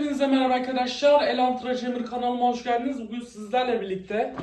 Hepinize merhaba arkadaşlar. Elantra Cemir kanalıma hoş geldiniz. Bugün sizlerle birlikte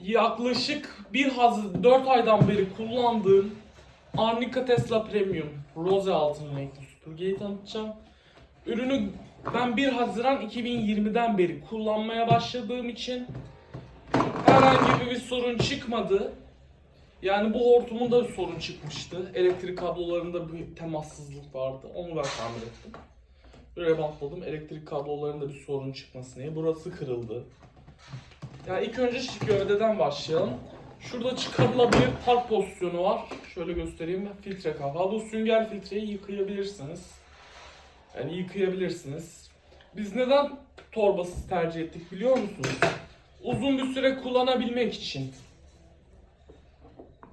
yaklaşık bir haz 4 aydan beri kullandığım Arnica Tesla Premium Rose altın renkli süpürgeyi tanıtacağım. Ürünü ben 1 Haziran 2020'den beri kullanmaya başladığım için herhangi bir sorun çıkmadı. Yani bu hortumunda bir sorun çıkmıştı. Elektrik kablolarında bir temassızlık vardı. Onu ben tamir ettim. Böyle bantladım. Elektrik kablolarında bir sorun çıkmasın diye. Burası kırıldı. Yani ilk önce gövdeden başlayalım. Şurada çıkarılabilir park pozisyonu var. Şöyle göstereyim. Filtre kapağı. Bu sünger filtreyi yıkayabilirsiniz. Yani yıkayabilirsiniz. Biz neden torbasız tercih ettik biliyor musunuz? Uzun bir süre kullanabilmek için.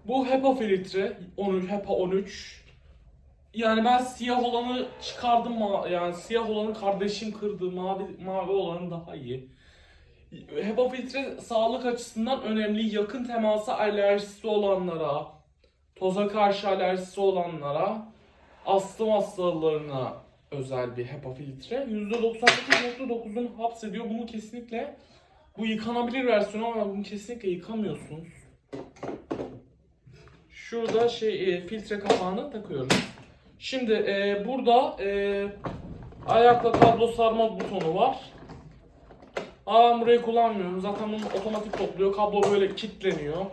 Bu HEPA filtre, 13, HEPA 13. Yani ben siyah olanı çıkardım ma- yani siyah olanı kardeşim kırdı, mavi mavi olanı daha iyi. HEPA filtre sağlık açısından önemli. Yakın temasa alerjisi olanlara, toza karşı alerjisi olanlara, astım hastalarına özel bir HEPA filtre. %99.9'unu hapsediyor. Bunu kesinlikle bu yıkanabilir versiyonu ama bunu kesinlikle yıkamıyorsunuz. Şurada şey e, filtre kapağını takıyoruz. Şimdi e, burada e, ayakla kablo sarma butonu var. Aa burayı kullanmıyorum. Zaten bunu otomatik topluyor. Kablo böyle kilitleniyor.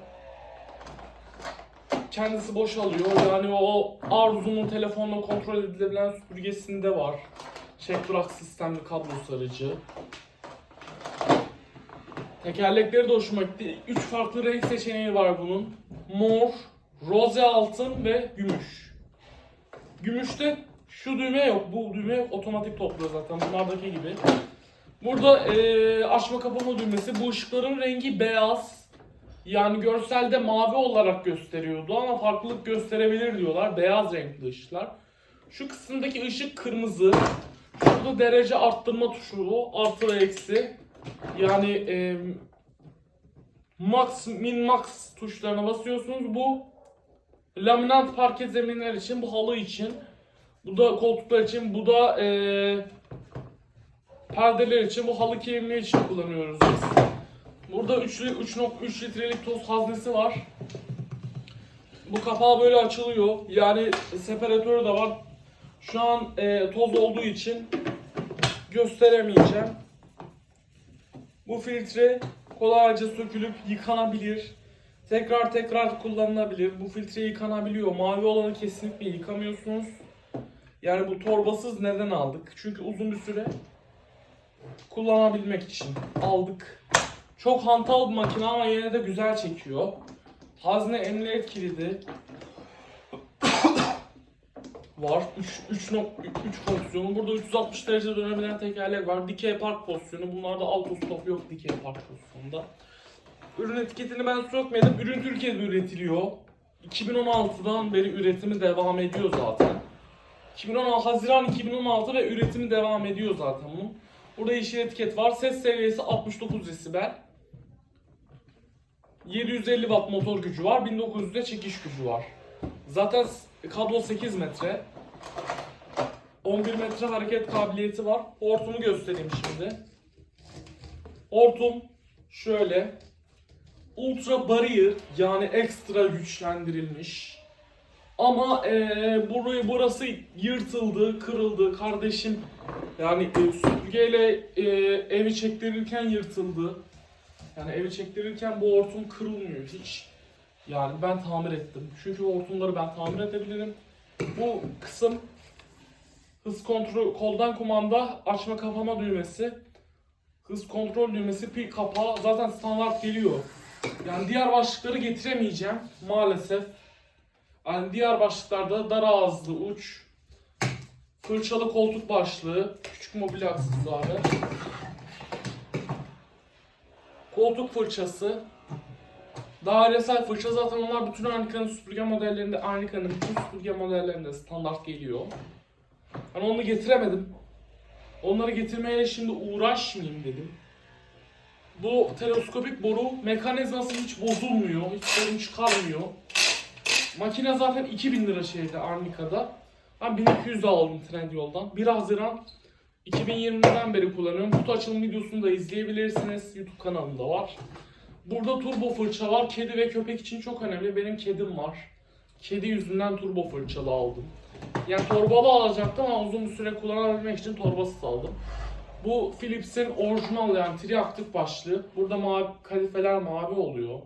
Kendisi boşalıyor. Yani o Arzu'nun telefonla kontrol edilebilen süpürgesinde var. Çek bırak sistemli kablo sarıcı. Tekerlekleri de hoşuma gitti. Üç farklı renk seçeneği var bunun. Mor, roze altın ve gümüş. Gümüşte şu düğme yok. Bu düğme. Otomatik topluyor zaten. Bunlardaki gibi. Burada eee, açma kapama düğmesi. Bu ışıkların rengi beyaz. Yani görselde mavi olarak gösteriyordu ama farklılık gösterebilir diyorlar. Beyaz renkli ışıklar. Şu kısımdaki ışık kırmızı. Şurada derece arttırma tuşu bu. Artı ve eksi. Yani eee, max, min max tuşlarına basıyorsunuz. Bu laminat parke zeminler için, bu halı için. Bu da koltuklar için, bu da eee perdeler için, bu halı kemiği için kullanıyoruz biz. Burada 3.3 litrelik toz haznesi var. Bu kapağı böyle açılıyor. Yani separatörü de var. Şu an eee, toz olduğu için gösteremeyeceğim. Bu filtre kolayca sökülüp yıkanabilir. Tekrar tekrar kullanılabilir. Bu filtre yıkanabiliyor. Mavi olanı kesinlikle yıkamıyorsunuz. Yani bu torbasız neden aldık? Çünkü uzun bir süre kullanabilmek için aldık. Çok hantal bir makine ama yine de güzel çekiyor. Hazne emniyet kilidi var. 3 3 3 fonksiyonu. Burada 360 derece dönebilen tekerlek var. Dikey park pozisyonu. Bunlarda autostop yok dikey park pozisyonunda. Ürün etiketini ben sökmedim. Ürün Türkiye'de üretiliyor. 2016'dan beri üretimi devam ediyor zaten. 2016 Haziran 2016 ve üretimi devam ediyor zaten bunun. Burada yeşil etiket var. Ses seviyesi 69 desibel. 750 watt motor gücü var. 1900 de çekiş gücü var. Zaten kablo 8 metre. 11 metre hareket kabiliyeti var. Hortumu göstereyim şimdi. Hortum şöyle. Ultra barrier yani ekstra güçlendirilmiş. Ama eee burayı burası yırtıldı, kırıldı. Kardeşim yani e, süpürgeyle e, evi çektirirken yırtıldı. Yani evi çektirirken bu hortum kırılmıyor hiç. Yani ben tamir ettim. Çünkü hortumları ben tamir edebilirim. Bu kısım hız kontrol koldan kumanda açma kapama düğmesi. Hız kontrol düğmesi pil kapağı zaten standart geliyor. Yani diğer başlıkları getiremeyeceğim maalesef. Yani diğer başlıklarda dar ağızlı uç, fırçalı koltuk başlığı, küçük mobilya aksesuarı, koltuk fırçası, dairesel fırça zaten onlar bütün Arnica'nın süpürge modellerinde, Arnica'nın bütün süpürge modellerinde standart geliyor. Hani onu getiremedim. Onları getirmeye şimdi uğraşmayayım dedim. Bu teleskopik boru mekanizması hiç bozulmuyor, hiç sorun çıkarmıyor. Makine zaten 2000 lira şeydi Arnica'da. Ben 1200 aldım Trendyol'dan. 1 Haziran 2020'den beri kullanıyorum. Kutu açılım videosunu da izleyebilirsiniz. YouTube kanalımda var. Burada turbo fırça var. Kedi ve köpek için çok önemli. Benim kedim var. Kedi yüzünden turbo fırçalı aldım. Yani torbalı alacaktım ama uzun bir süre kullanabilmek için torbasız aldım. Bu Philips'in orijinal yani triaktif başlığı. Burada mavi, kalifeler mavi oluyor.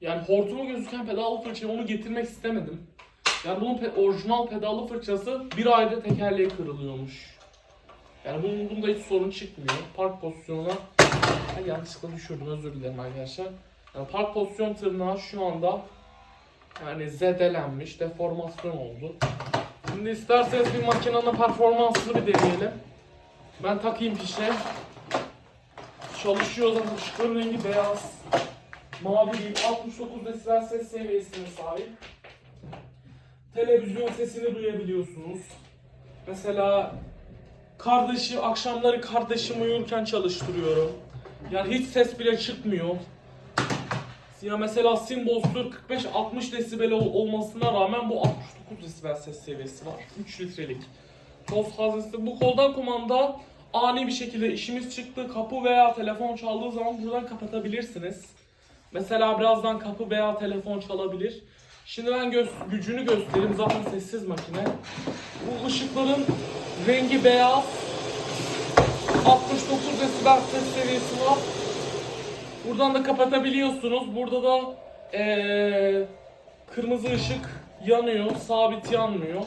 Yani hortumu gözüken pedallı fırçayı onu getirmek istemedim. Yani bunun pe- orijinal pedallı fırçası bir ayda tekerleği kırılıyormuş. Yani bunun bunda hiç sorun çıkmıyor. Park pozisyonuna Ay, yanlışlıkla düşürdüm özür dilerim arkadaşlar. Yani park pozisyon tırnağı şu anda yani zedelenmiş, deformasyon oldu. Şimdi isterseniz bir makinenin performansını bir deneyelim. Ben takayım fişe. Çalışıyor zaten ışıkların rengi beyaz. Mavi değil, 69 desibel ses seviyesine sahip. Televizyon sesini duyabiliyorsunuz. Mesela kardeşi akşamları kardeşim uyurken çalıştırıyorum. Yani hiç ses bile çıkmıyor. Ya mesela Symbos'tur 45-60 desibel ol- olmasına rağmen bu 69 desibel ses seviyesi var. 3 litrelik. Toz haznesi. Bu koldan kumanda ani bir şekilde işimiz çıktı. Kapı veya telefon çaldığı zaman buradan kapatabilirsiniz. Mesela birazdan kapı veya telefon çalabilir. Şimdi ben gö- gücünü göstereyim. Zaten sessiz makine. Bu ışıkların rengi beyaz. 69 desibel ses seviyesi var. Buradan da kapatabiliyorsunuz. Burada da eee, kırmızı ışık yanıyor, sabit yanmıyor.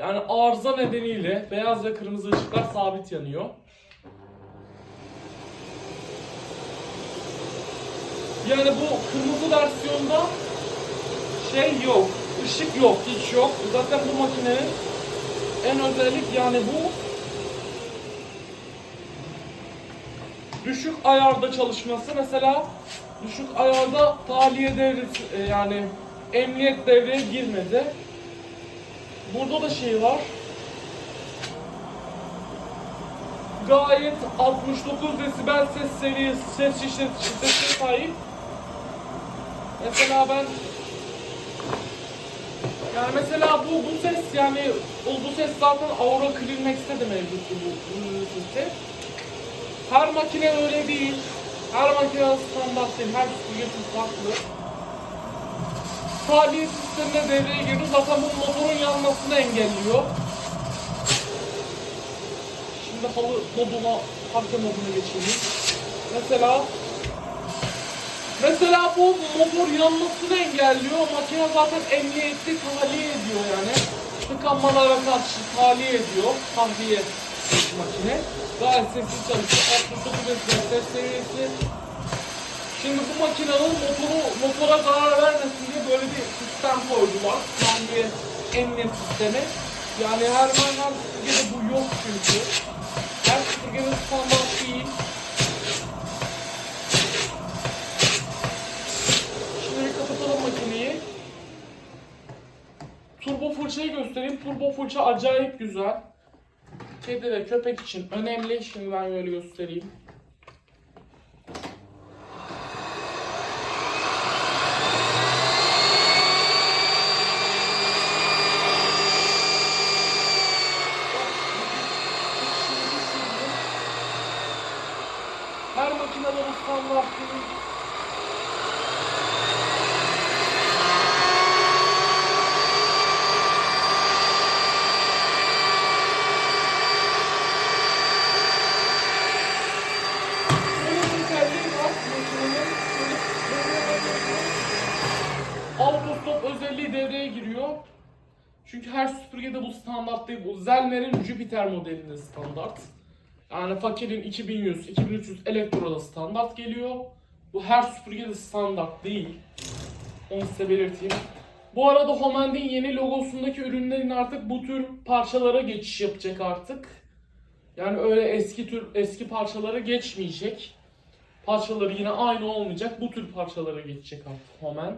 Yani arıza nedeniyle beyaz ve kırmızı ışıklar sabit yanıyor. Yani bu kırmızı versiyonda şey yok, ışık yok, hiç yok. Zaten bu makinenin en özellik yani bu düşük ayarda çalışması mesela düşük ayarda tahliye devresi e, yani emniyet devreye girmedi. Burada da şey var. Gayet 69 desibel ses seviyesi, ses şiddet, şiddetine sahip. Mesela ben yani mesela bu bu ses yani o bu ses zaten Aura Clearmax'te de mevcut bu, bu sesi. Her makine öyle değil. Her makine standart değil. Her süpürge farklı. Tahliye sistemine devreye girdi. Zaten bu motorun yanmasını engelliyor. Şimdi halı moduna, parke moduna geçelim. Mesela Mesela bu motor yanmasını engelliyor. Makine zaten emniyetli tahliye ediyor yani. Tıkanmalara karşı tahliye ediyor. Tahliye makine. Gayet sessiz çalışıyor. 69 desibel ses seviyesi. Şimdi bu makinenin motoru, motora zarar vermesin diye böyle bir sistem koydular. Yani emniyet sistemi. Yani her her süpürgede bu yok çünkü. Her süpürgenin standart değil. Şimdi kapatalım makineyi. Turbo fırçayı göstereyim. Turbo fırça acayip güzel. Kedi ve köpek için önemli. Şimdi ben böyle göstereyim. Makinenin. Autostop özelliği devreye giriyor. Çünkü her süpürgede bu standart değil. Bu Zelmer'in Jupiter modelinde standart. Yani Fakir'in 2100, 2300 Elektro'da standart geliyor. Bu her süpürgede standart değil. Onu size belirteyim. Bu arada Homand'in yeni logosundaki ürünlerin artık bu tür parçalara geçiş yapacak artık. Yani öyle eski tür eski parçalara geçmeyecek. Parçaları yine aynı olmayacak. Bu tür parçalara geçecek artık Homand.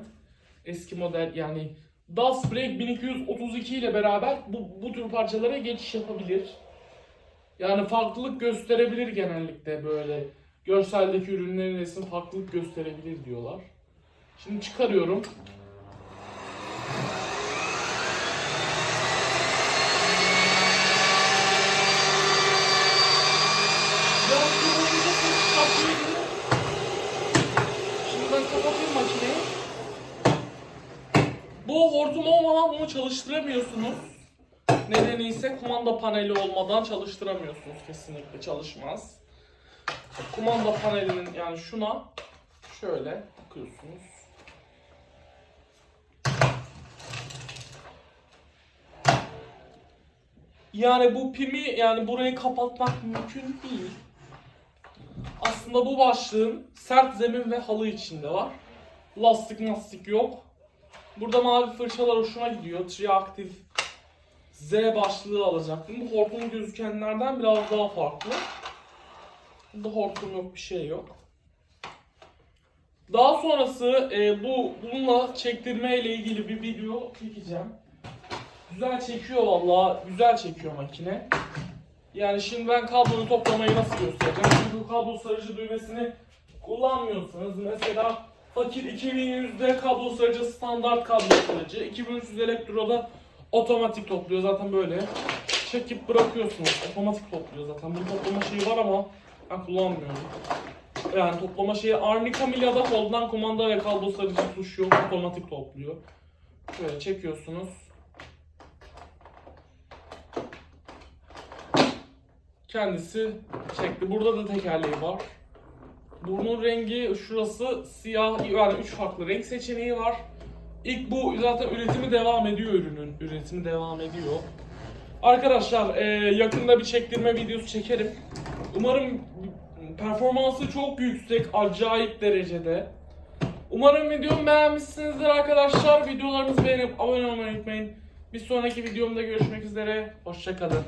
Eski model yani Das Break 1232 ile beraber bu, bu tür parçalara geçiş yapabilir. Yani farklılık gösterebilir genellikle böyle. Görseldeki ürünlerin resim farklılık gösterebilir diyorlar. Şimdi çıkarıyorum. Şimdi ben kapatayım makineyi. Bu hortum olmadan bunu çalıştıramıyorsunuz. Nedeni ise kumanda paneli olmadan çalıştıramıyorsunuz. Kesinlikle çalışmaz. Kumanda panelinin yani şuna şöyle takıyorsunuz. Yani bu pimi yani burayı kapatmak mümkün değil. Aslında bu başlığın sert zemin ve halı içinde var. Lastik mastik yok. Burada mavi fırçalar hoşuma gidiyor. Triaktif Z başlığı alacaktım. Bu hortum gözükenlerden biraz daha farklı. Burada hortum yok, bir şey yok. Daha sonrası e, bu bununla çektirme ile ilgili bir video çekeceğim. Güzel çekiyor vallahi, güzel çekiyor makine. Yani şimdi ben kabloyu toplamayı nasıl göstereceğim? Çünkü kablo sarıcı düğmesini kullanmıyorsanız mesela fakir 2100'de kablo sarıcı standart kablo sarıcı, 2300 elektroda otomatik topluyor zaten böyle. Çekip bırakıyorsunuz. Otomatik topluyor zaten. Bu toplama şeyi var ama ben kullanmıyorum. Yani toplama şeyi Arnica Mila'da koldan kumanda ve kablo sarıcı tuş yok. Otomatik topluyor. Şöyle çekiyorsunuz. Kendisi çekti. Burada da tekerleği var. Burnun rengi şurası siyah yani üç farklı renk seçeneği var. İlk bu zaten üretimi devam ediyor ürünün. Üretimi devam ediyor. Arkadaşlar e, yakında bir çektirme videosu çekerim. Umarım performansı çok yüksek, acayip derecede. Umarım videomu beğenmişsinizdir arkadaşlar. Videolarımızı beğenip abone olmayı unutmayın. Bir sonraki videomda görüşmek üzere. Hoşçakalın.